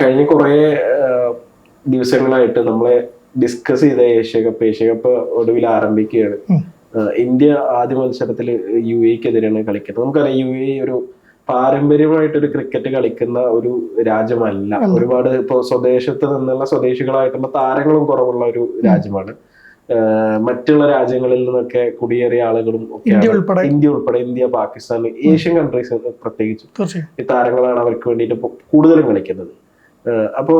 കഴിഞ്ഞ കുറേ ദിവസങ്ങളായിട്ട് നമ്മളെ ഡിസ്കസ് ചെയ്ത ഏഷ്യ കപ്പ് ഏഷ്യ കപ്പ് ഒടുവിൽ ആരംഭിക്കുകയാണ് ഇന്ത്യ ആദ്യ മത്സരത്തിൽ യു എക്കെതിരെയാണ് കളിക്കുന്നത്. നമുക്കറിയാം യു എ ഒരു പാരമ്പര്യമായിട്ട് ഒരു ക്രിക്കറ്റ് കളിക്കുന്ന ഒരു രാജ്യമല്ല. ഒരുപാട് ഇപ്പോ സ്വദേശത്ത് നിന്നുള്ള സ്വദേശികളായിട്ടുള്ള താരങ്ങളും കുറവുള്ള ഒരു രാജ്യമാണ്. മറ്റുള്ള രാജ്യങ്ങളിൽ നിന്നൊക്കെ കുടിയേറിയ ആളുകളും ഉൾപ്പെടെ. ഇന്ത്യ ഉൾപ്പെടെ ഇന്ത്യ പാകിസ്ഥാൻ ഏഷ്യൻ കൺട്രീസ് പ്രത്യേകിച്ച് ഈ താരങ്ങളാണ് അവർക്ക് വേണ്ടിയിട്ട് കൂടുതലും കളിക്കുന്നത്. ഏഹ് അപ്പോ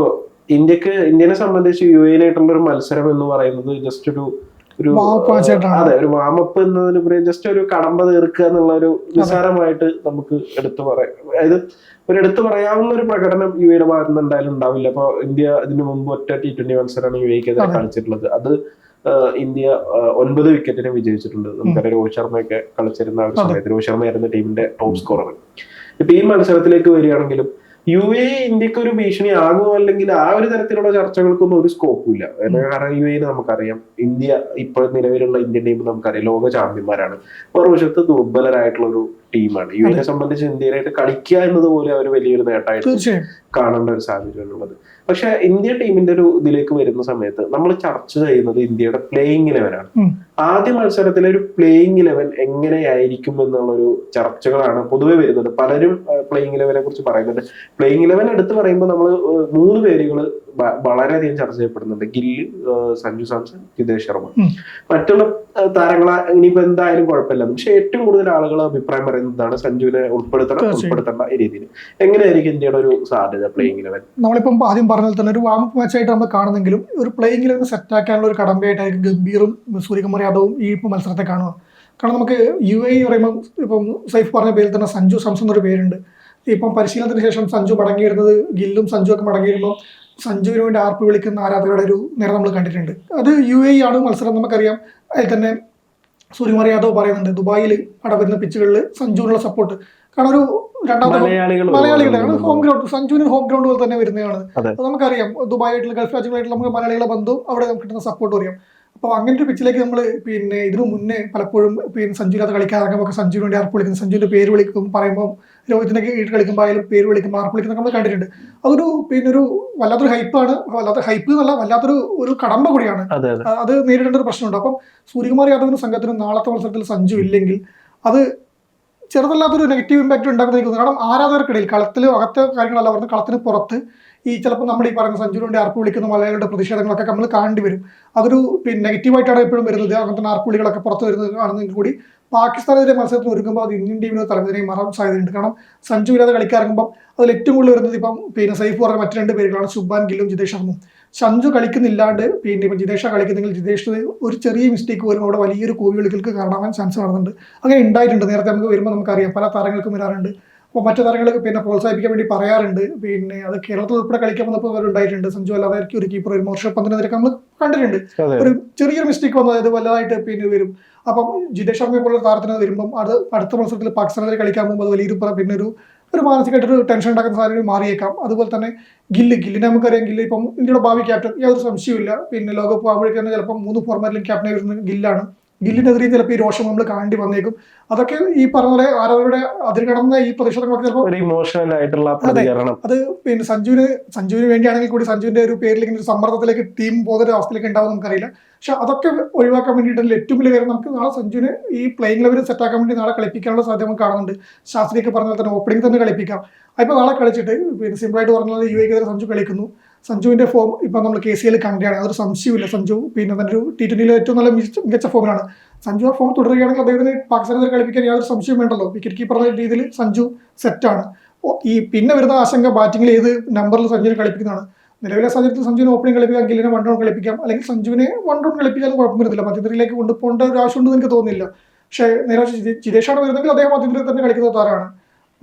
ഇന്ത്യയ്ക്ക് ഇന്ത്യനെ സംബന്ധിച്ച് യു എനായിട്ടുള്ള ഒരു മത്സരം എന്ന് പറയുന്നത് ജസ്റ്റ് ഒരു ഒരു. അതെ ഒരു വാമപ്പ് എന്നതിന് ജസ്റ്റ് ഒരു കടമ്പ തീർക്കുക എന്നുള്ള ഒരു നിസ്സാരമായിട്ട് നമുക്ക് എടുത്തു പറയാം അതായത് ഒരു എടുത്തു പറയാവുന്ന ഒരു പ്രകടനം യു എയുടെ ഭാഗത്ത് നിന്ന് എന്തായാലും ഉണ്ടാവില്ല. അപ്പൊ ഇന്ത്യ ഇതിനു മുമ്പ് ഒറ്റ ടി ട്വന്റി മത്സരമാണ് യു എക്കെതിരെ. കളിച്ചിട്ടുള്ളത്. അത് ഇന്ത്യ ഒൻപത് വിക്കറ്റിന് വിജയിച്ചിട്ടുണ്ട്. നമുക്കറിയാം രോഹിത് ശർമ്മയൊക്കെ കളിച്ചിരുന്ന ആ ഒരു സമയത്ത്. രോഹിത് ശർമ്മയായിരുന്നു ടീമിന്റെ ടോപ്പ് സ്കോറർ ഇപ്പൊ ഈ മത്സരത്തിലേക്ക് വരികയാണെങ്കിലും യു എ ഇന്ത്യയ്ക്ക് ഒരു ഭീഷണി ആകും അല്ലെങ്കിൽ ആ ഒരു തരത്തിലുള്ള ചർച്ചകൾക്കൊന്നും ഒരു സ്കോപ്പും ഇല്ല. കാരണം യു എ നമുക്കറിയാം. ഇന്ത്യ ഇപ്പോൾ നിലവിലുള്ള ഇന്ത്യൻ ടീം നമുക്കറിയാം. ലോക ചാമ്പ്യന്മാരാണ്. മറുവശത്ത് ദുർബലരായിട്ടുള്ള ഒരു ടീമാണ് യു എനെ സംബന്ധിച്ച് ഇന്ത്യയിലായിട്ട് കളിക്കുക എന്നത് പോലെ അവർ വലിയൊരു നേട്ടമായിട്ട് കാണേണ്ട ഒരു സാഹചര്യമാണുള്ളത് പക്ഷെ ഇന്ത്യ ടീമിന്റെ ഒരു ഇതിലേക്ക് വരുന്ന സമയത്ത് നമ്മൾ ചർച്ച ചെയ്യുന്നത് ഇന്ത്യയുടെ പ്ലേയിങ് ഇലവനാണ് ഉം. ആദ്യ മത്സരത്തിലെ ഒരു പ്ലേയിങ് ലെവൽ എങ്ങനെയായിരിക്കും എന്നുള്ളൊരു ചർച്ചകളാണ് പൊതുവെ വരുന്നത്. പലരും പ്ലേയിങ് ലെവലിനെ കുറിച്ച് പറയുന്നുണ്ട്. പ്ലേയിങ് ലെവൽ എടുത്ത് പറയുമ്പോൾ നമ്മൾ മൂന്ന് പേരുകൾ വളരെയധികം ചർച്ച ചെയ്യപ്പെടുന്നുണ്ട്. ഗില്ല് സഞ്ജു സാംസൺ ജിതേഷ് ശർമ്മ. മറ്റുള്ള താരങ്ങളെ ഇനിയിപ്പോ എന്തായാലും കുഴപ്പമില്ല. പക്ഷെ ഏറ്റവും കൂടുതൽ ആളുകൾ അഭിപ്രായം പറയുന്നതാണ് സഞ്ജുവിനെ ഉൾപ്പെടുത്തണം. ഉൾപ്പെടുത്തേണ്ട രീതിയിൽ എങ്ങനെയായിരിക്കും ഇന്ത്യയുടെ ഒരു സാധ്യത പ്ലേയിങ് ലെവൽ നമ്മളിപ്പം ആദ്യം പറഞ്ഞാൽ തന്നെ ഒരു വാമപ്പ് മാച്ചായിട്ട് നമ്മൾ കാണുന്നെങ്കിലും ഒരു പ്ലേയിങ് ലെവൽ സെറ്റ് ആക്കാനുള്ള ഒരു കടമ്പയായിട്ടായിരിക്കും ഗംഭീറും സൂര്യകുമാർ യാദവും ഈ ഇപ്പം മത്സരത്തെ കാണുക. കാരണം നമുക്ക് യു എ പറയുമ്പോൾ ഇപ്പം സൈഫ് പറഞ്ഞ പേരിൽ തന്നെ സഞ്ജു സംസ് എന്നൊരു പേരുണ്ട്. ഇപ്പം പരിശീലനത്തിന് ശേഷം സഞ്ജു മടങ്ങിയിരുന്നത് ഗില്ലും സഞ്ജു ഒക്കെ മടങ്ങി വരുമ്പോൾ സഞ്ജുവിന് വേണ്ടി ആർപ്പ് വിളിക്കുന്ന ആരാധകരുടെ ഒരു നേരം നമ്മൾ കണ്ടിട്ടുണ്ട്. അത് യു എ ആണ് മത്സരം നമുക്കറിയാം. അതിൽ തന്നെ സൂര്യകുമാർ യാദവ് പറയുന്നുണ്ട് ദുബായിൽ അവിടെ വരുന്ന പിച്ചുകളിൽ സഞ്ജുവിനുള്ള സപ്പോർട്ട് കാരണം ഒരു രണ്ടാമത്തെ മലയാളികളാണ് ഹോം ഗ്രൗണ്ട് സഞ്ജുവിന് ഹോം ഗ്രൗണ്ട് പോലെ തന്നെ വരുന്നതാണ്. നമുക്കറിയാം. ദുബായ് ആയിട്ടുള്ള ഗൾഫ് രാജ്യങ്ങളായിട്ടുള്ള നമുക്ക് മലയാളികളെ ബന്ധവും അവിടെ നമുക്ക് കിട്ടുന്ന സപ്പോർട്ട് അറിയാം. അപ്പോൾ അങ്ങനെ ഒരു പിച്ചിലേക്ക് നമ്മൾ പിന്നെ ഇതിനു മുന്നേ പലപ്പോഴും പിന്നെ സഞ്ജുവിനകത്ത് ഒക്കെ സഞ്ജുവിന് വേണ്ടി ആർപ്പ് വിളിക്കും സഞ്ജുവിന്റെ പേര് വിളിക്കും പറയുമ്പോൾ രോഹിത്തിനൊക്കെ ഈട്ട് കളിക്കുമ്പോൾ ആയാലും പേര് വിളിക്കുമ്പോൾ ആർപ്പ് വിളിക്കുന്നൊക്കെ നമ്മൾ കണ്ടിട്ടുണ്ട്. അതൊരു പിന്നെ ഒരു വല്ലാത്തൊരു ഹൈപ്പാണ് വല്ലാത്ത ഹൈപ്പ് എന്നല്ല വല്ലാത്തൊരു ഒരു കടമ്പ കൂടിയാണ്. അത് നേരിടേണ്ട ഒരു പ്രശ്നമുണ്ട്. അപ്പം സൂര്യകുമാർ യാദവിനും സംഘത്തിനും നാളത്തെ മത്സരത്തിൽ സഞ്ജു ഇല്ലെങ്കിൽ അത് ചെറുതല്ലാത്തൊരു നെഗറ്റീവ് ഇമ്പാക്റ്റ് ഉണ്ടാക്കുന്ന കാരണം ആരാധകർക്കിടയിൽ കളത്തിൽ അകത്തെ കാര്യങ്ങളല്ല പറഞ്ഞ് കളത്തിന് പുറത്ത് ഈ ചിലപ്പോൾ നമ്മൾ ഈ പറയുന്ന സഞ്ജുവിന്റെ ആർപ്പ് വിളിക്കുന്ന മലയാളികളുടെ പ്രതിഷേധങ്ങളൊക്കെ നമ്മൾ കാണേണ്ടി വരും. അതൊരു പിന്നെ നെഗറ്റീവായിട്ടാണ് എപ്പോഴും വരുന്നത്. അങ്ങനത്തെ ആർപ്പ് വിളികളൊക്കെ പുറത്ത് വരുന്നത് കാണുന്നെങ്കിൽ കൂടി പാകിസ്ഥാനെതിരെ മത്സരത്തിൽ ഒരുങ്ങുമ്പോൾ അത് ഇന്ത്യൻ ടീമിന് തലവേദനയും മറാൻ സാധ്യതയുണ്ട്. കാരണം സഞ്ജു ഇല്ലാതെ കളിക്കാറങ്ങുമ്പോൾ അതിൽ ഏറ്റവും കൂടുതൽ വരുന്നത് ഇപ്പം പിന്നെ സൈഫ് പറഞ്ഞ മറ്റു രണ്ട് പേരുകളാണ്. ശുഭാൻ ഗില്ലും ജിതേഷ് ശർമ്മയും സഞ്ജു കളിക്കുന്നില്ലാണ്ട് പിന്നെ ഇപ്പം ജിതേഷ കളിക്കുന്നെങ്കിൽ ജിതേഷ് ഒരു ചെറിയ മിസ്റ്റേക്ക് പോലും അവിടെ വലിയൊരു കോവി വിളികൾക്ക് കാരണമാകാൻ ചാൻസ് കാണുന്നുണ്ട്. അങ്ങനെ ഉണ്ടായിട്ടുണ്ട്. നേരത്തെ നമുക്ക് വരുമ്പോൾ നമുക്കറിയാം. പല താരങ്ങൾക്കും വരാറുണ്ട്. അപ്പോൾ മറ്റു താരങ്ങൾക്ക് പിന്നെ പ്രോത്സാഹിപ്പിക്കാൻ വേണ്ടി പറയാറുണ്ട്. പിന്നെ അത് കേരളത്തിൽ ഉൾപ്പെടെ കളിക്കാൻ വന്നപ്പോൾ അവരുണ്ടായിട്ടുണ്ട്. സഞ്ജു അല്ലാതെ ആയിരിക്കും ഒരു കീപ്പർ ഒരു മോർഷ പന്തിനെതിരൊക്കെ നമ്മൾ കണ്ടിട്ടുണ്ട്. ഒരു ചെറിയൊരു മിസ്റ്റേക്ക് വന്നത് അത് വലുതായിട്ട് പിന്നെ വരും. അപ്പം ജിതേഷ് ശർമ്മയെ പോലുള്ള താരത്തിന് വരുമ്പം അത് അടുത്ത മത്സരത്തിൽ പാകിസ്ഥാനെതിരെ കളിക്കാൻ പോകുമ്പോൾ അത് വലിയൊരു പിന്നെ ഒരു ഒരു മാനസികമായിട്ടൊരു ടെൻഷൻ ഉണ്ടാക്കുന്ന സാഹചര്യം മാറിയേക്കാം. അതുപോലെ തന്നെ ഗില്ല് ഗില്ലിനെ നമുക്കറിയാം. ഗില്ല് ഇപ്പം ഇന്ത്യയുടെ ഭാവി ക്യാപ്റ്റൻ യാതൊരു സംശയമില്ല പിന്നെ ലോകകപ്പ് ആകുമ്പോഴേക്കും തന്നെ ചിലപ്പം മൂന്ന് ഫോർമാറ്റിലും ക്യാപ്റ്റനായി വരുന്നത് ഗില്ലാണ്. ഗില്ലിനെതിരെയും ചിലപ്പോൾ ഈ രോഷം നമ്മൾ കാണേണ്ടി വന്നേക്കും. അതൊക്കെ ഈ പറഞ്ഞ പോലെ ആരാധകരുടെ അതിര് കടന്ന ഈ പ്രതിഷേധങ്ങളൊക്കെ ചിലപ്പോൾ ഇമോഷണൽ ആയിട്ടുള്ള അത് പിന്നെ സഞ്ജുവിന് സഞ്ജുവിന് വേണ്ടിയാണെങ്കിൽ കൂടി സഞ്ജുവിന്റെ ഒരു പേരിൽ ഇങ്ങനെ ഒരു സമ്മർദ്ദത്തിലേക്ക് ടീം പോകുന്ന ഒരു അവസ്ഥയിലേക്ക് ഉണ്ടാവും നമുക്കറിയില്ല. പക്ഷെ അതൊക്കെ ഒഴിവാക്കാൻ വേണ്ടിയിട്ട് ഏറ്റവും വലിയ കാര്യം നമുക്ക് നാളെ സഞ്ജുവിന് ഈ പ്ലേയിങ് ലെവൽ സെറ്റാക്കാൻ വേണ്ടി നാളെ കളിപ്പിക്കാനുള്ള സാധ്യത നമുക്ക് കാണുന്നുണ്ട്. ശാസ്ത്രിയൊക്കെ പറഞ്ഞാൽ തന്നെ ഓപ്പണിംഗ് തന്നെ കളിപ്പിക്കാം. അപ്പോൾ നാളെ കളിച്ചിട്ട് പിന്നെ സിമ്പിളായിട്ട് പറഞ്ഞാൽ യു എക്കെതിരെ സഞ്ജു കളിക്കുന്നു. സഞ്ജുവിന്റെ ഫോം ഇപ്പൊ നമ്മൾ കെ സി എൽ കണ്ടാണ് അതൊരു സംശയമില്ല സഞ്ജു പിന്നെ തന്നെ ഒരു ടി ട്വന്റിയിലെ ഏറ്റവും നല്ല മികച്ച- ഫോമിലാണ് സഞ്ജു ആ ഫോം തുടരുകയാണെങ്കിൽ അദ്ദേഹത്തിന് പാകിസ്ഥാനെതിരെ കളിപ്പിക്കാൻ യാതൊരു സംശയം വേണ്ടല്ലോ. വിക്കറ്റ് കീപ്പർ എന്ന രീതിയിൽ സഞ്ജു സെറ്റാണ് ഈ പിന്നെ വരുന്ന ആശങ്ക ബാറ്റിംഗിൽ ഏത് നമ്പറിൽ സഞ്ജുവിനെ കളിപ്പിക്കുന്നതാണ്? നിലവിലെ സാഹചര്യത്തിൽ സഞ്ജുവിനെ ഓപ്പണിംഗ് കളിപ്പിക്കാം ഗില്ലിനെ വൺ ഡൗൺ കളിപ്പിക്കാം. അല്ലെങ്കിൽ സഞ്ജുവിനെ വൺ ഡൗൺ കളിപ്പിച്ചാലും കുഴപ്പം വരുന്നില്ല മധ്യനിരയിലേക്ക് കൊണ്ടുപോകേണ്ട ഒരു ആവശ്യമുണ്ടെന്ന് എനിക്ക് തോന്നുന്നില്ല. പക്ഷേ നേരെ ജിതേഷാണ് വരുന്നെങ്കിൽ അദ്ദേഹം മധ്യനിരയിൽ തന്നെ കളിക്കുന്ന താരമാണ്.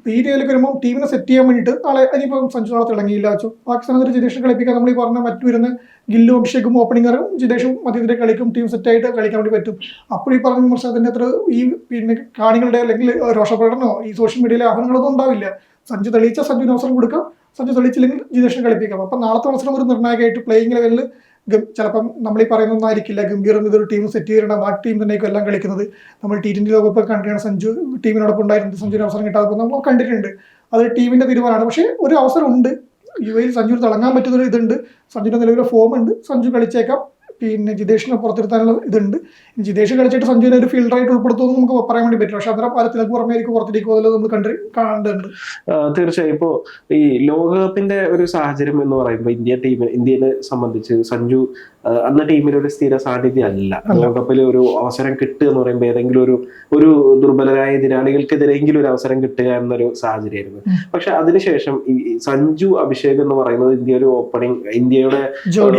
അപ്പോൾ വരുമ്പോൾ ടീമിനെ സെറ്റ് ചെയ്യാൻ വേണ്ടിയിട്ട് നാളെ ഇനിയിപ്പം സഞ്ജു നാളെ തിളങ്ങിയില്ല വെച്ചു. പാകിസ്ഥാനെതിരെ ജിതേഷ് കളിപ്പിക്കാൻ നമ്മൾ ഈ പറഞ്ഞ മറ്റു വരുന്ന ഗില്ലും അഭിഷേകും ഓപ്പണിംഗറും ജിതേഷും മധ്യത്തിന്റെ കളിക്കും ടീം സെറ്റ് ആയിട്ട് കളിക്കാൻ വേണ്ടി പറ്റും. അപ്പോൾ ഈ പറഞ്ഞ വിമർശനത്തിന്റെ അത്ര ഈ പിന്നെ കാണികളുടെ അല്ലെങ്കിൽ രോഷപ്രകടനോ ഈ സോഷ്യൽ മീഡിയയിലെ ആഹ്വാനങ്ങളൊന്നും ഉണ്ടാവില്ല. സഞ്ജു തെളിയിച്ച സഞ്ജുവിന് അവസരം കൊടുക്കാം. സഞ്ജു തെളിയിച്ചില്ലെങ്കിൽ ജിതേഷിനെ കളിപ്പിക്കാം. അപ്പം നാളത്തെ മത്സരം ഒരു നിർണായകമായിട്ട് പ്ലേയിങ് ലെവലിൽ ചിലപ്പം നമ്മൾ ഈ പറയുന്നൊന്നായിരിക്കില്ല ഗംഭീർ എന്നൊരു ടീം സെറ്റ് ചെയ്യണം ആ ടീം തന്നെയൊക്കെ എല്ലാം കളിക്കുന്നത്. നമ്മൾ ടി ട്വന്റി ലോകകപ്പ് കണ്ടിട്ടാണ് സഞ്ജു ടീമിനോടൊപ്പം ഉണ്ടായിട്ടുണ്ട് സഞ്ജുവിന് അവസരം കിട്ടാതെ നമ്മൾ കണ്ടിട്ടുണ്ട്. അത് ടീമിന്റെ തീരുമാനമാണ്. പക്ഷേ ഒരു അവസരം ഉണ്ട് യു എയിൽ സഞ്ജുവിന് തിളങ്ങാൻ പറ്റുന്ന ഒരു ഇതുണ്ട്. സഞ്ജുവിന്റെ നിലവിലെ ഫോം ഉണ്ട്. സഞ്ജു കളിച്ചേക്കാം. പിന്നെ ജിതേഷിനെ പുറത്തിരുത്താനുള്ള ഇതുണ്ട്. ജിതേഷ് കളിച്ചിട്ട് സഞ്ജുവിനെ ഒരു ഫീൽഡറായിട്ട് ഉൾപ്പെടുത്തുമെന്ന് നമുക്ക് പറയാൻ വേണ്ടി പറ്റില്ല. പക്ഷെ അത്ര പലത്തിലേക്ക് പുറമേക്ക് പുറത്തേക്ക് പോകുന്നത് നമ്മൾ കണ്ട് കാണേണ്ടതുണ്ട് തീർച്ചയായും. ഇപ്പോ ഈ ലോകകപ്പിന്റെ ഒരു സാഹചര്യം എന്ന് പറയുമ്പോൾ ഇന്ത്യ ടീമിന് ഇന്ത്യനെ സംബന്ധിച്ച് സഞ്ജു അന്ന് ടീമിൽ ഒരു സ്ഥിര സാന്നിധ്യം അല്ല. ലോകകപ്പിൽ ഒരു അവസരം കിട്ടുക എന്ന് പറയുമ്പോൾ ഏതെങ്കിലും ഒരു ഒരു ദുർബലരായ എതിരാളികൾക്കെതിരെങ്കിലും ഒരു അവസരം കിട്ടുക എന്നൊരു സാഹചര്യമായിരുന്നു. പക്ഷെ അതിനുശേഷം ഈ സഞ്ജു അഭിഷേക് എന്ന് പറയുന്നത് ഇന്ത്യ ഒരു ഓപ്പണിംഗ് ഇന്ത്യയുടെ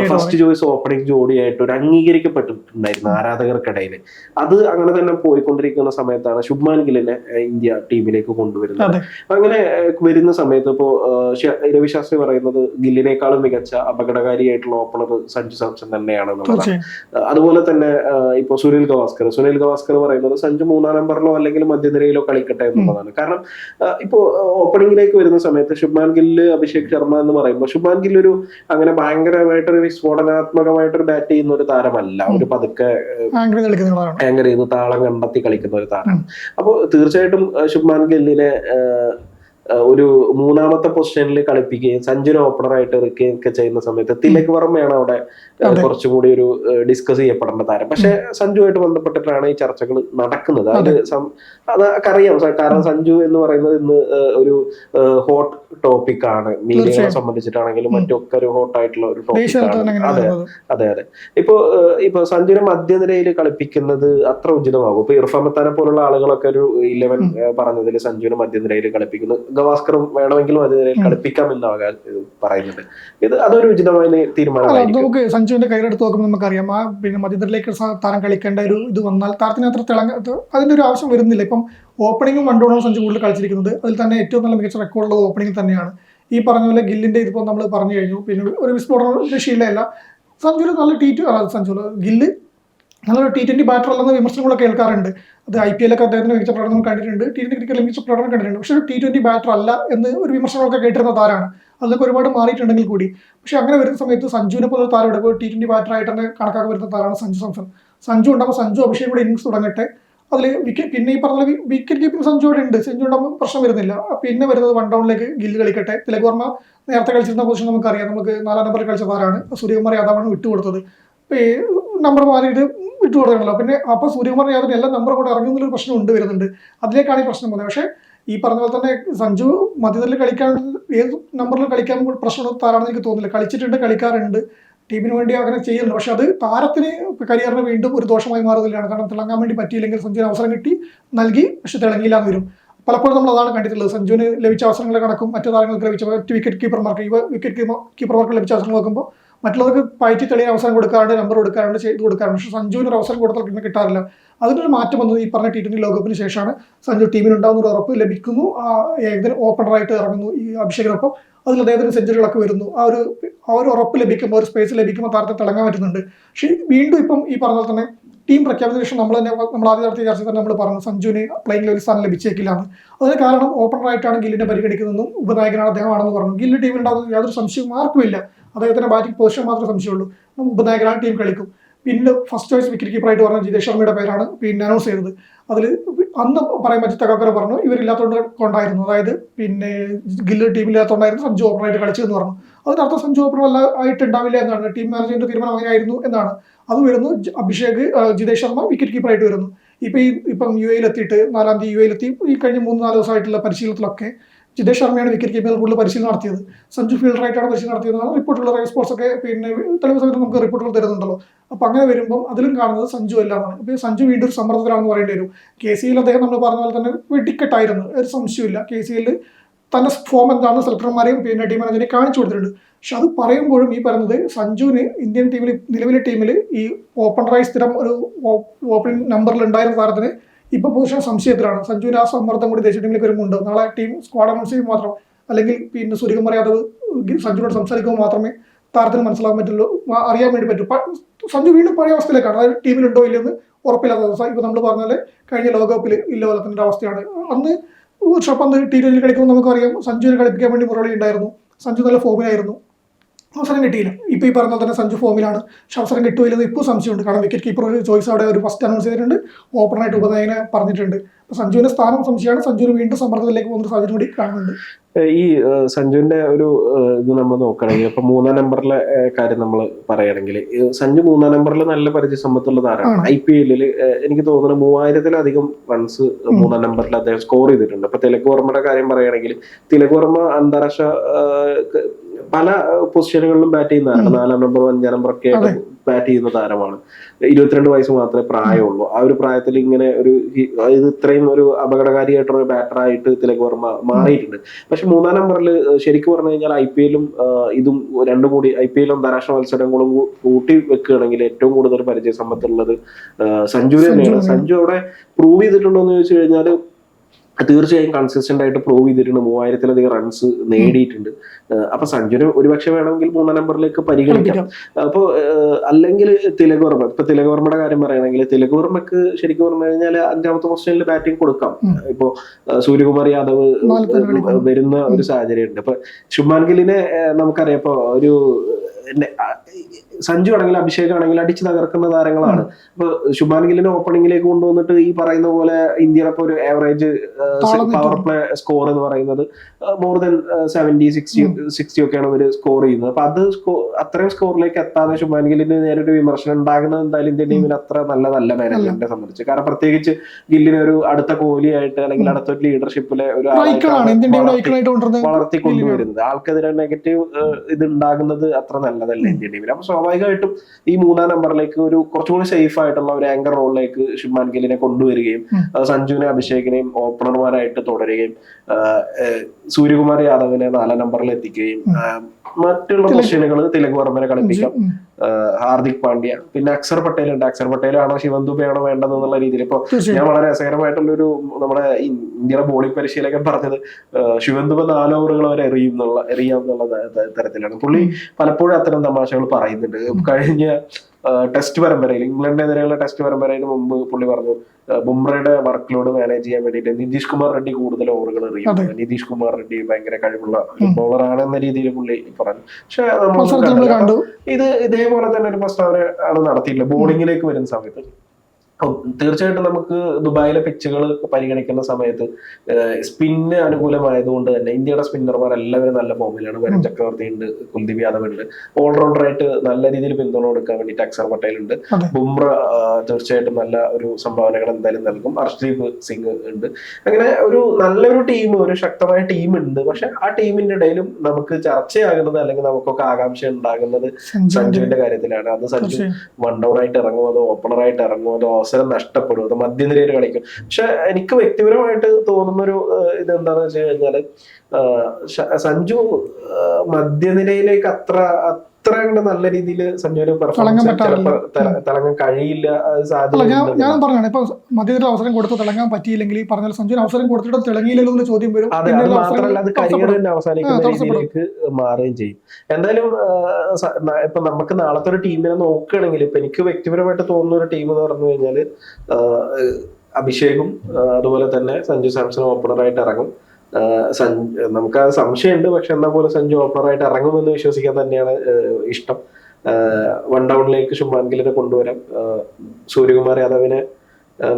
ഫസ്റ്റ് ചോയ്സ് ഓപ്പണിംഗ് ജോഡിയായിട്ട് ഒരു അംഗീകരിക്കപ്പെട്ടിട്ടുണ്ടായിരുന്നു ആരാധകർക്കിടയിൽ അത് അങ്ങനെ തന്നെ പോയിക്കൊണ്ടിരിക്കുന്ന സമയത്താണ് ശുഭ്മാൻ ഗില്ലിനെ ഇന്ത്യ ടീമിലേക്ക് കൊണ്ടുവരുന്നത്. അങ്ങനെ വരുന്ന സമയത്ത് ഇപ്പോ രവിശാസ്ത്രി പറയുന്നത് ഗില്ലിനേക്കാളും മികച്ച അപകടകാരിയായിട്ടുള്ള ഓപ്പണർ സഞ്ജു സാംസൺ തന്നെയാണ് എന്നുള്ളതാണ്. അതുപോലെ തന്നെ ഇപ്പൊ സുനിൽ ഗവാസ്കർ. സുനിൽ ഗവാസ്കർ പറയുന്നത് സഞ്ജു മൂന്നാം നമ്പറിലോ അല്ലെങ്കിൽ മധ്യനിരയിലോ കളിക്കട്ടെ എന്നുള്ളതാണ്. കാരണം ഇപ്പോ ഓപ്പണിംഗിലേക്ക് വരുന്ന സമയത്ത് ശുഭ്മാൻ ഗില്ല് അഭിഷേക് ശർമ്മ എന്ന് പറയുമ്പോൾ ശുഭ്മാൻ ഗില്ല് ഒരു അങ്ങനെ ഭയങ്കരമായിട്ടൊരു വിസ്ഫോടനാത്മകമായിട്ടൊരു ബാറ്റ് ചെയ്യുന്ന ഒരു താരമല്ല ഒരു പതുക്കെ ആങ്കർ ചെയ്ത് താളം കണ്ടെത്തി കളിക്കുന്ന ഒരു താരമാണ് അപ്പോൾ തീർച്ചയായിട്ടും ശുഭാൻ ശുഭ്മാൻ ഗില്ലിനെ ഒരു മൂന്നാമത്തെ പൊസിഷനിൽ കളിപ്പിക്കുകയും സഞ്ജുനെ ഓപ്പണറായിട്ട് ഇറക്കുകയും ഒക്കെ ചെയ്യുന്ന സമയത്ത് തിലക് വർമ്മയാണ് അവിടെ കുറച്ചും കൂടി ഒരു ഡിസ്കസ് ചെയ്യപ്പെടേണ്ട താരം. പക്ഷെ സഞ്ജുവായിട്ട് ബന്ധപ്പെട്ടിട്ടാണ് ഈ ചർച്ചകൾ നടക്കുന്നത്. അത് സം- അത് അറിയാം. കാരണം സഞ്ജു എന്ന് പറയുന്നത് ഇന്ന് ഒരു ഹോട്ട് ടോപ്പിക് ആണ്. മീഡിയകളെ സംബന്ധിച്ചിട്ടാണെങ്കിലും മറ്റൊക്കെ ഒരു ഹോട്ട് ആയിട്ടുള്ള ഒരു ടോപ്പിക് അതെ. അതെ അതെ. ഇപ്പോ ഇപ്പൊ സഞ്ജുനെ മധ്യനിരയിൽ കളിപ്പിക്കുന്നത് അത്ര ഉചിതമാകും. ഇപ്പൊ ഇർഫാൻ മത്താനെ പോലുള്ള ആളുകളൊക്കെ ഒരു ഇലവൻ പറഞ്ഞതിൽ സഞ്ജുവിനെ മധ്യനിരയിൽ കളിപ്പിക്കുന്നു. ഗവാസ്കറും വേണമെങ്കിലും മധ്യനിരയിൽ കളിപ്പിക്കാം എന്നാകാൻ പറയുന്നുണ്ട് ഇത് അതൊരു ഉചിതമായ തീരുമാനം നമുക്ക് സഞ്ജുവിന്റെ കയ്യിലെടുത്ത് നോക്കുമ്പോൾ നമുക്കറിയാം. ആ പിന്നെ മധ്യത്തിലേക്ക് താരം കളിക്കേണ്ട ഒരു ഇത് വന്നാൽ താരത്തിന് അത്ര തിളങ്ങ അതിന്റെ ഒരു ആവശ്യം വരുന്നില്ല. ഇപ്പം ഓപ്പണിംഗും വണ്ടോണോ സഞ്ജു കൂടുതൽ കളിച്ചിരിക്കുന്നത്. അതിൽ തന്നെ ഏറ്റവും നല്ല മികച്ച റെക്കോർഡുള്ളത് ഓപ്പണിംഗ് തന്നെയാണ്. ഈ പറഞ്ഞ പോലെ ഗില്ലിന്റെ ഇതിപ്പോൾ നമ്മൾ പറഞ്ഞു കഴിഞ്ഞു. പിന്നെ ഒരു വിസ്ഫോടന ശീലമല്ല. സഞ്ജുവിന് നല്ല ടി ടു സഞ്ജു ഗില്ല് നല്ലൊരു ടി ട്വന്റി ബാറ്റർ അല്ലെന്ന വിമർശനങ്ങളൊക്കെ കേൾക്കാറുണ്ട്. അത് ഐ പി എല്ലൊക്കെ അദ്ദേഹത്തിന് മികച്ച പ്രകടനം കണ്ടിട്ടുണ്ട്. ടി ട്വന്റി ക്രിക്കറ്റിൽ മികച്ച പ്രകടനം കണ്ടിട്ടുണ്ട്. പക്ഷേ ഒരു ടി ട്വന്റി ബാറ്റർ അല്ല എന്ന് ഒരു വിമർശനങ്ങളൊക്കെ കേട്ടിരുന്ന താരമാണ് അതിലൊക്കെ ഒരുപാട് മാറിയിട്ടുണ്ടെങ്കിൽ കൂടി. പക്ഷെ അങ്ങനെ വരുന്ന സമയത്ത് സഞ്ജുവിനെ പോലെ താരം ഇവിടെ ടി ട്വന്റി ബാറ്റർ ആയിട്ട് തന്നെ കണക്കാക്കി വരുന്ന താരമാണ് സഞ്ജു സംസൺ. സഞ്ജു ഉണ്ടാകുമ്പോൾ സഞ്ജു അഭിഷേക് കൂടെ ഇന്നിങ്സ് തുടങ്ങട്ടെ. അതിൽ വിക്കറ്റ് പിന്നെ ഈ പറഞ്ഞ വിക്കറ്റ് കീപ്പിംഗ് സഞ്ജു അവിടെ ഉണ്ട്. സഞ്ജു ഉണ്ടാകുമ്പോൾ പ്രശ്നം വരുന്നില്ല. പിന്നെ വരുന്നത് വൺ ഡൗണിലേക്ക് ഗില്ല് കളിക്കട്ടെ. തിലക് വർമ്മ നേരത്തെ കളിച്ചിരുന്ന പൊസിഷൻ നമുക്കറിയാം നമുക്ക് നാലാം നമ്പറിൽ കളിച്ച താരമാണ് സൂര്യകുമാർ യാദവാണ് വിട്ടുകൊടുത്തത്. നമ്പർ മാറിയിട്ട് വിട്ടുകൊടുക്കണല്ലോ പിന്നെ അപ്പൊ സൂര്യകുമാർ യാദവിന് എല്ലാ നമ്പറും കൂടെ ഇറങ്ങുന്നൊരു പ്രശ്നം ഉണ്ട് വരുന്നുണ്ട്. അതിലേക്കാണ് ഈ പ്രശ്നം പോകുന്നത്. പക്ഷേ ഈ പറഞ്ഞ പോലെ തന്നെ സഞ്ജു മധ്യത്തിൽ കളിക്കാൻ ഏത് നമ്പറിൽ കളിക്കാൻ പ്രശ്നമുള്ള താരാണെന്ന് എനിക്ക് തോന്നുന്നില്ല. കളിച്ചിട്ടുണ്ട് കളിക്കാറുണ്ട്. ടീമിന് വേണ്ടി അങ്ങനെ ചെയ്യുന്നുണ്ട്. പക്ഷെ അത് താരത്തിന് കരിയറിന് വീണ്ടും ഒരു ദോഷമായി മാറുന്നില്ലാണ് കാരണം തിളങ്ങാൻ വേണ്ടി പറ്റിയില്ലെങ്കിൽ സഞ്ജുവിന് അവസരം കിട്ടി നൽകി പക്ഷെ തിളങ്ങിയില്ല എന്ന് വരും. പലപ്പോഴും നമ്മൾ അതാണ് കണ്ടിട്ടുള്ളത്. സഞ്ജുവിന് ലഭിച്ച അവസരങ്ങളെ കണക്കും മറ്റു താരങ്ങൾക്ക് ലഭിച്ച മറ്റ് വിക്കറ്റ് കീപ്പർമാർക്ക് ഇവ വിക്കറ്റ് കീപ്പർമാർക്ക് ലഭിച്ച അവസരങ്ങൾ നോക്കുമ്പോൾ മറ്റുള്ളവർക്ക് പയറ്റി തെളിയാൻ അവസരം കൊടുക്കാറുണ്ട് നമ്പർ കൊടുക്കാറുണ്ട് ചെയ്ത് കൊടുക്കാറുണ്ട്. പക്ഷേ സഞ്ജുവിന് ഒരു അവസരം കൊടുത്താൽ പിന്നെ കിട്ടാറില്ല. അതിനൊരു മാറ്റം വന്നത് ഈ പറഞ്ഞ ടി ട്വന്റി ലോകകപ്പിന് ശേഷമാണ്. സഞ്ജു ടീമിനുണ്ടാകുന്ന ഒരു ഉറപ്പ് ലഭിക്കുന്നു. ആ ഏകദിനം ഓപ്പണറായിട്ട് ഇറങ്ങുന്നു ഈ അഭിഷേകിനൊപ്പം. അതിൽ അദ്ദേഹത്തിന് സെഞ്ചുറികളൊക്കെ വരുന്നു. ആ ഒരു ആ ഒരു ഉറപ്പ് ലഭിക്കുമ്പോൾ ഒരു സ്പേസ് ലഭിക്കുമ്പോൾ താരത്തെ തിളങ്ങാൻ പറ്റുന്നുണ്ട്. പക്ഷേ വീണ്ടും ഇപ്പം ഈ പറഞ്ഞ തന്നെ ടീം പ്രഖ്യാപിച്ച ശേഷം നമ്മൾ തന്നെ നമ്മൾ ആദ്യം നടത്തിയ ചർച്ച തന്നെ നമ്മൾ പറഞ്ഞു സഞ്ജുവിന് പ്ലെയിങ്ങിൽ ഒരു സ്ഥാനം ലഭിച്ചേക്കില്ല എന്ന്. അതിന് കാരണം ഓപ്പണറായിട്ടാണ് ഗില്ലിനെ പരിഗണിക്കുന്നതെന്നും ഉപനായകനാണ് അദ്ദേഹമാണെന്ന് പറഞ്ഞു. ഗില്ല് ടീമിലുണ്ടാകുന്ന യാതൊരു സംശയവും ആർക്കും ഇല്ല അദ്ദേഹത്തിന്റെ ബാറ്റിംഗ് പൊസിഷൻ മാത്രമേ സംശയമുള്ളൂ. ഉപനായകനാണ് ടീം കളിക്കും. പിന്നെ ഫസ്റ്റ് ചോയ്സ് വിക്കറ്റ് കീപ്പറായിട്ട് പറഞ്ഞ ജിതേഷ് ശർമ്മയുടെ പേരാണ് പിന്നെ അനൗൺസ് ചെയ്തത്. അതിൽ അന്ന് പറയാൻ പറ്റി തകക്കര പറഞ്ഞു ഇവരില്ലാത്തതുകൊണ്ട് കൊണ്ടായിരുന്നു. അതായത് പിന്നെ ഗില്ല് ടീമില്ലാത്തതുകൊണ്ടായിരുന്നു സഞ്ജു ഓപ്പണറായിട്ട് കളിച്ചതെന്ന് പറഞ്ഞു. അതിനർത്ഥം സഞ്ജു ഓപ്പണർ അല്ല ആയിട്ടുണ്ടാവില്ല എന്നാണ്. ടീം മാനേജ്മെന്റ് തീരുമാനം അങ്ങനെ ആയിരുന്നു എന്നാണ്. അത് വരുന്നു അഭിഷേക് ജിതേഷ് ശർമ്മ വിക്കറ്റ് കീപ്പറായിട്ട് വരുന്നു. ഇപ്പം ഈ ഇപ്പം യു എയിൽ എത്തിയിട്ട് നാലാം തീയതി യു എയിൽ എത്തി. ഈ കഴിഞ്ഞ മൂന്ന് നാല് ദിവസമായിട്ടുള്ള പരിശീലനത്തിലൊക്കെ ജിതേഷ് ശർമ്മയാണ് വിക്കറ്റ് കീപ്പറിൽ കൂടുതൽ പരിശീലനം നടത്തിയത്. സഞ്ജു ഫീൽഡറായിട്ടാണ് പരിശീലനം നടത്തിയതെന്നാണ് റിപ്പോർട്ടുള്ള സ്പോർട്സ് ഒക്കെ പിന്നെ തെളിവ് സമയത്ത് നമുക്ക് റിപ്പോർട്ടുകൾ തരുന്നുണ്ടല്ലോ. അപ്പം അങ്ങനെ വരുമ്പോൾ അതിലും കാണുന്നത് സഞ്ജു എല്ലാമാണ് ഇപ്പോൾ സഞ്ജു വീണ്ടും ഒരു സമ്മർദ്ദത്തിലാണെന്ന് പറയേണ്ടി വരും. കെ സി അദ്ദേഹം നമ്മൾ പറഞ്ഞ പോലെ തന്നെ വെടിക്കെട്ടായിരുന്നു. ഒരു സംശയമില്ല കെ സി തന്നെ ഫോം എന്താണെന്ന് സെലക്ടർമാരെയും പിന്നെ ടീം മാനേജറെ കാണിച്ചു കൊടുത്തിട്ടുണ്ട്. പക്ഷെ അത് പറയുമ്പോഴും ഈ പറയുന്നത് സഞ്ജുവിന് ഇന്ത്യൻ ടീമിൽ നിലവിലെ ടീമിൽ ഈ ഓപ്പണറായി സ്ഥിരം ഒരു ഓപ്പണിംഗ് നമ്പറിൽ ഉണ്ടായിരുന്ന താരത്തിന് ഇപ്പൊ പൊസിഷൻ സംശയത്തിലാണ്. സഞ്ജുവിന് ആ സമ്മർദ്ദം കൂടി ദേശീയ ടീമിലേക്ക് വരുമുണ്ട് നാളെ ടീം സ്ക്വാഡ് അനൗൺസ് ചെയ്യും മാത്രം അല്ലെങ്കിൽ പിന്നെ സൂര്യകുമാർ യാദവ് സഞ്ജുവിനോട് സംസാരിക്കുമ്പോൾ മാത്രമേ താരത്തിന് മനസ്സിലാക്കാൻ പറ്റുള്ളൂ അറിയാൻ വേണ്ടി പറ്റും. സഞ്ജു വീണ്ടും പഴയ അവസ്ഥയിലേക്കാണ്. അതായത് ടീമിലുണ്ടോ ഇല്ലെന്ന് ഉറപ്പില്ലാത്ത അവസ്ഥ ഇപ്പൊ നമ്മൾ പറഞ്ഞാൽ കഴിഞ്ഞ ലോകകപ്പിൽ ഇല്ല പോലെ തന്നെ അവസ്ഥയാണ്. അന്ന് ഷപ്പന്ത് പന്ത് ടി ട്വന്റി കളിക്കുമ്പോൾ നമുക്കറിയാം സഞ്ജുവിനെ കളിപ്പിക്കാൻ വേണ്ടി മുരളി ഉണ്ടായിരുന്നു സഞ്ജു നല്ല ഫോമിലായിരുന്നു അവസരം കിട്ടിയില്ല. ഇപ്പോൾ ഈ പറഞ്ഞ തന്നെ സഞ്ജു ഫോമിലാണ്. പക്ഷെ അവസരം കിട്ടുമില്ലെന്ന് ഇപ്പോൾ സംശയമുണ്ട്. കാരണം വിക്കറ്റ് കീപ്പർ ഒരു ചോയ്സ് അവിടെ ഒരു ഫസ്റ്റ് അനൗൺസ് ചെയ്തിട്ടുണ്ട്. ഓപ്പണറായിട്ട് ഉപനായകനെ പറഞ്ഞിട്ടുണ്ട്. സഞ്ജുവിന്റെ സ്ഥാനം സംശയമാണ്. സഞ്ജു വീണ്ടും സമ്മർദ്ദത്തിലേക്ക് പോകുന്ന സാഹചര്യം കൂടി കാണുന്നുണ്ട്. ഈ സഞ്ജുവിന്റെ ഒരു ഇത് നമ്മൾ നോക്കുകയാണെങ്കിൽ ഇപ്പൊ മൂന്നാം നമ്പറിലെ കാര്യം നമ്മൾ പറയുകയാണെങ്കിൽ സഞ്ജു മൂന്നാം നമ്പറിൽ നല്ല പരിചയസമ്പത്തുള്ള താരമാണ്. ഐ പി എല്ലിൽ എനിക്ക് തോന്നുന്നു മൂവായിരത്തിലധികം റൺസ് മൂന്നാം നമ്പറിൽ അദ്ദേഹം സ്കോർ ചെയ്തിട്ടുണ്ട്. അപ്പൊ തിലക് വർമ്മയുടെ കാര്യം പറയുകയാണെങ്കിൽ തിലക് വർമ്മ അന്താരാഷ്ട്ര പല പൊസിഷനുകളിലും ബാറ്റ് ചെയ്യുന്ന താരമാണ് നാലാം നമ്പർ അഞ്ചാം നമ്പർ ഒക്കെ ബാറ്റ് ചെയ്യുന്ന താരമാണ്. ഇരുപത്തിരണ്ട് വയസ്സ് മാത്രമേ പ്രായമുള്ളൂ. ആ ഒരു പ്രായത്തിൽ ഇങ്ങനെ ഒരു ഇത് ഇത്രയും ഒരു അപകടകാരിയായിട്ടുള്ള ഒരു ബാറ്ററായിട്ട് തിലക് വർമ്മ മാറിയിട്ടുണ്ട്. പക്ഷെ മൂന്നാം നമ്പറിൽ ശരിക്കും പറഞ്ഞു കഴിഞ്ഞാൽ ഐ പി എല്ലും ഇതും രണ്ടും കൂടി ഐ പി എല്ലും അന്താരാഷ്ട്ര മത്സരങ്ങളും കൂട്ടി വെക്കുകയാണെങ്കിൽ ഏറ്റവും കൂടുതൽ പരിചയ സമ്പത്തുള്ളത് സഞ്ജു തന്നെയാണ്. സഞ്ജു സഞ്ജു അവിടെ പ്രൂവ് ചെയ്തിട്ടുണ്ടോ എന്ന് ചോദിച്ചു കഴിഞ്ഞാൽ തീർച്ചയായും കൺസിസ്റ്റന്റ് ആയിട്ട് പ്രൂവ് ചെയ്തിട്ടുണ്ട്. മൂവായിരത്തിലധികം റൺസ് നേടിയിട്ടുണ്ട്. അപ്പൊ സഞ്ജുന് ഒരുപക്ഷെ വേണമെങ്കിൽ മൂന്നാം നമ്പറിലേക്ക് പരിഗണിക്കാം. അപ്പോൾ അപ്പോ അല്ലെങ്കിൽ തിലക് വർമ്മ ഇപ്പൊ തിലക് വർമ്മയുടെ കാര്യം പറയുകയാണെങ്കിൽ തിലക് വർമ്മക്ക് ശരിക്കും പറഞ്ഞു കഴിഞ്ഞാൽ അഞ്ചാമത്തെ പൊസിഷനിൽ ബാറ്റിംഗ് കൊടുക്കാം. ഇപ്പോ സൂര്യകുമാർ യാദവ്. വരുന്ന ഒരു സാഹചര്യം ഉണ്ട് അപ്പൊ ശുഭ്മാൻ ഗില്ലിനെ നമുക്കറിയാം. ഇപ്പൊ ഒരു സഞ്ജു ആണെങ്കിൽ അഭിഷേക് ആണെങ്കിൽ അടിച്ചു തകർക്കുന്ന താരങ്ങളാണ്. അപ്പൊ ശുഭാൻ ഗില്ലിനെ ഓപ്പണിംഗിലേക്ക് കൊണ്ടുവന്നിട്ട് ഈ പറയുന്ന പോലെ ഇന്ത്യയുടെ ഒരു ആവറേജ് പവർ പ്ലേ സ്കോർ എന്ന് പറയുന്നത് more than seventy sixty sixty ഒക്കെയാണ് അവർ സ്കോർ ചെയ്യുന്നത്. അപ്പൊ അത് സ്കോ അത്രയും സ്കോറിലേക്ക് എത്താതെ ശുഭാൻ ഗില്ലിന് നേരെ ഒരു വിമർശനം ഉണ്ടാകുന്നത് എന്തായാലും ഇന്ത്യൻ ടീമിന് അത്ര നല്ലതല്ല മാനേജ്മെന്റിനെ സംബന്ധിച്ച്. കാരണം പ്രത്യേകിച്ച് ഗില്ലിന് ഒരു അടുത്ത കോഹ്ലിയായിട്ട് അല്ലെങ്കിൽ അടുത്ത ഒരു ലീഡർഷിപ്പിലെ ഒരു വളർത്തിക്കൊണ്ടുവരുന്നത്. ആൾക്കെതിരെ നെഗറ്റീവ് ഇത് ഉണ്ടാകുന്നത് അത്ര നല്ലതല്ല ഇന്ത്യൻ ടീമിൽ അപ്പൊ സ്വാഭാവികമായിട്ടും ഈ മൂന്നാം നമ്പറിലേക്ക് ഒരു കുറച്ചുകൂടി സേഫ് ആയിട്ടുള്ള ഒരു ആങ്കർ റോളിലേക്ക് ശുഭ്മാൻ ഗില്ലിനെ കൊണ്ടുവരികയും സഞ്ജുവിനെ അഭിഷേകിനെയും ഓപ്പണർമാരായിട്ട് തുടരുകയും സൂര്യകുമാർ യാദവിനെ നാലാം നമ്പറിൽ എത്തിക്കുകയും മറ്റുള്ള പൊസിഷനുകൾ തിലക് വർമ്മനെ കളിപ്പിക്കാം. ഹാർദിക് പാണ്ഡ്യ പിന്നെ അക്സർ പട്ടേൽ ഉണ്ട്. അക്സർ പട്ടേൽ ആണോ ശിവൻ ദുബെയാണോ വേണ്ടത് എന്നുള്ള രീതിയിൽ. ഇപ്പൊ ഞാൻ വളരെ രസകരമായിട്ടുള്ള ഒരു നമ്മുടെ ഇന്ത്യയുടെ ബോളിംഗ് പരിശീലകൻ പറഞ്ഞത് ശിവൻ ദുബെ നാല് ഓവറുകൾ വരെ എറിയും എന്നുള്ള എറിയാം എന്നുള്ള തരത്തിലാണ്. പുള്ളി പലപ്പോഴും അത്തരം തമാശകൾ പറയുന്നുണ്ട്. കഴിഞ്ഞ ടെസ്റ്റ് പരമ്പരയിൽ ഇംഗ്ലണ്ടിനെതിരെയുള്ള ടെസ്റ്റ് പരമ്പരയിൽ മുമ്പ് പുള്ളി പറഞ്ഞു ബുംറയുടെ വർക്ക് ലോഡ് മാനേജ് ചെയ്യാൻ വേണ്ടിയിട്ട് നിതീഷ് കുമാർ റെഡ്ഡി കൂടുതൽ ഓവറുകൾ എറിയും. നിതീഷ് കുമാർ റെഡ്ഡി ഭയങ്കര കഴിവുള്ള ബോളർ ആണെന്ന രീതിയിൽ പുള്ളി പറഞ്ഞു. പക്ഷെ നമ്മൾ ഇത് ഇതേപോലെ തന്നെ ഒരു പ്രസ്താവന ആണ് നടത്തിയിട്ടില്ല. ബോളിങ്ങിലേക്ക് വരുന്ന സമയത്ത്. തീർച്ചയായിട്ടും നമുക്ക് ദുബായിലെ പിച്ചുകൾ പരിഗണിക്കുന്ന സമയത്ത് സ്പിന്ന് അനുകൂലമായതുകൊണ്ട് തന്നെ ഇന്ത്യയുടെ സ്പിന്നർമാർ എല്ലാവരും നല്ല ഫോമിലാണ് വരും ചക്രവർത്തി ഉണ്ട് കുൽദീപ് യാദവ് ഉണ്ട്. ഓൾറൗണ്ടറായിട്ട് നല്ല രീതിയിൽ പിന്തുണ കൊടുക്കാൻ വേണ്ടിയിട്ട് അക്സർ പട്ടേൽ ഉണ്ട്. ബുംറ തീർച്ചയായിട്ടും നല്ല ഒരു സംഭാവനകൾ എന്തായാലും നൽകും. അർഷ്ദീപ് സിംഗ് ഉണ്ട്. അങ്ങനെ ഒരു നല്ലൊരു ടീം ഒരു ശക്തമായ ടീം ഉണ്ട്. പക്ഷെ ആ ടീമിന്റെ ഇടയിലും നമുക്ക് ചർച്ചയാകുന്നത് അല്ലെങ്കിൽ നമുക്കൊക്കെ ആകാംക്ഷ ഉണ്ടാകുന്നത് സഞ്ജുവിന്റെ സഞ്ജുവിന്റെ കാര്യത്തിലാണ്. അത് സഞ്ജു വൺ ഡൗൺ ആയിട്ട് ഇറങ്ങുമോ അതോ ഓപ്പണറായിട്ട് ഇറങ്ങുമോ അതോ അവസരം നഷ്ടപ്പെടും. അത് മധ്യനിരയിൽ കളിക്കും. പക്ഷെ എനിക്ക് വ്യക്തിപരമായിട്ട് തോന്നുന്ന ഒരു ഇത് എന്താണെന്ന് വെച്ച് കഴിഞ്ഞാൽ സഞ്ജു മധ്യനിരയിലേക്ക് അത്ര അത്ര അങ്ങട് നല്ല രീതിയിൽ സഞ്ജുവിന് തിളങ്ങാൻ പെർഫോമൻസ് തിളങ്ങാൻ കഴിയില്ല സാധ്യത ഞാൻ പറഞ്ഞു പറഞ്ഞാണ് ഇപ്പൊ മധ്യത്തിൽ അവസരം കൊടുത്ത് തിളങ്ങാൻ പറ്റിയില്ലെങ്കിൽ ഈ പറഞ്ഞ സഞ്ജുവിന് അവസരം കൊടുത്തിട്ട് തിളങ്ങിയില്ലല്ലോ എന്നുള്ള ചോദ്യം വരും. അതെ അത് മാത്രമല്ല അത് കരിയർ തന്നെ അവസാനിക്കുന്ന. രീതിയിലേക്ക് മാറുകയും ചെയ്യും. എന്തായാലും ഇപ്പൊ നമുക്ക് നാളത്തെ ഒരു ടീമിനെ നോക്കുകയാണെങ്കിൽ ഇപ്പൊ എനിക്ക് വ്യക്തിപരമായിട്ട് തോന്നുന്ന ഒരു ടീം എന്ന് പറഞ്ഞു കഴിഞ്ഞാൽ അഭിഷേകും അതുപോലെ തന്നെ സഞ്ജു സാംസൺ ഓപ്പണറായിട്ട് ഇറങ്ങും. നമുക്ക് ആ സംശയമുണ്ട്. പക്ഷെ എന്നാ പോലെ സഞ്ജു ഓപ്പണറായിട്ട് ഇറങ്ങുമെന്ന് വിശ്വസിക്കാൻ തന്നെയാണ് ഇഷ്ടം. വൺ ഡൗണിലേക്ക് ഗില്ലിനെ കൊണ്ടുവരാം. സൂര്യകുമാർ യാദവിനെ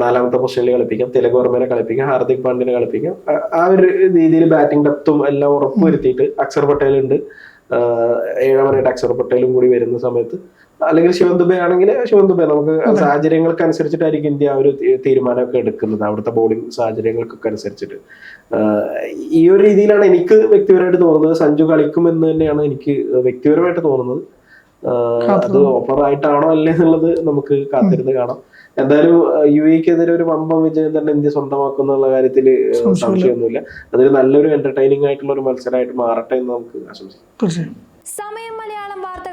നാലാമത്തെ പൊസിഷനിൽ കളിപ്പിക്കാം. തിലക് വർമ്മനെ കളിപ്പിക്കാം. ഹാർദിക് പാണ്ഡ്യനെ കളിപ്പിക്കാം. ആ ഒരു രീതിയിൽ ബാറ്റിംഗ് ഡെപ്തും എല്ലാം ഉറപ്പുവരുത്തിയിട്ട് അക്ഷർ പട്ടേലുണ്ട്. ഏഴാമനായിട്ട് അക്ഷർ പട്ടേലും കൂടി വരുന്ന സമയത്ത് അല്ലെങ്കിൽ ശിവൻ ദുബെ ആണെങ്കിൽ ശിവൻ ദുബെ നമുക്ക്. സാഹചര്യങ്ങൾക്ക് അനുസരിച്ചിട്ടായിരിക്കും ഇന്ത്യ ആ ഒരു തീരുമാനമൊക്കെ എടുക്കുന്നത്. അവിടുത്തെ ബോളിംഗ് സാഹചര്യങ്ങൾക്കൊക്കെ അനുസരിച്ചിട്ട്. ഈ ഒരു രീതിയിലാണ് എനിക്ക് വ്യക്തിപരമായിട്ട് തോന്നുന്നത്. സഞ്ജു കളിക്കും എന്ന് തന്നെയാണ് എനിക്ക് വ്യക്തിപരമായിട്ട് തോന്നുന്നത്. അത് ഓപ്പർ ഓഫർ ആയിട്ടാണോ അല്ലേ എന്നുള്ളത് നമുക്ക് കാത്തിരുന്ന് കാണാം. എന്തായാലും യു എക്കെതിരെ ഒരു വമ്പം വിജയം തന്നെ ഇന്ത്യ സ്വന്തമാക്കുന്നുള്ള കാര്യത്തിൽ സംശയമില്ല. സംശയമൊന്നുമില്ല. അതൊരു നല്ലൊരു എന്റർടൈനിങ് ആയിട്ടുള്ള ഒരു മത്സരമായിട്ട് മാറട്ടെ എന്ന് നമുക്ക് ആശംസിക്കാം. സമയം മലയാളം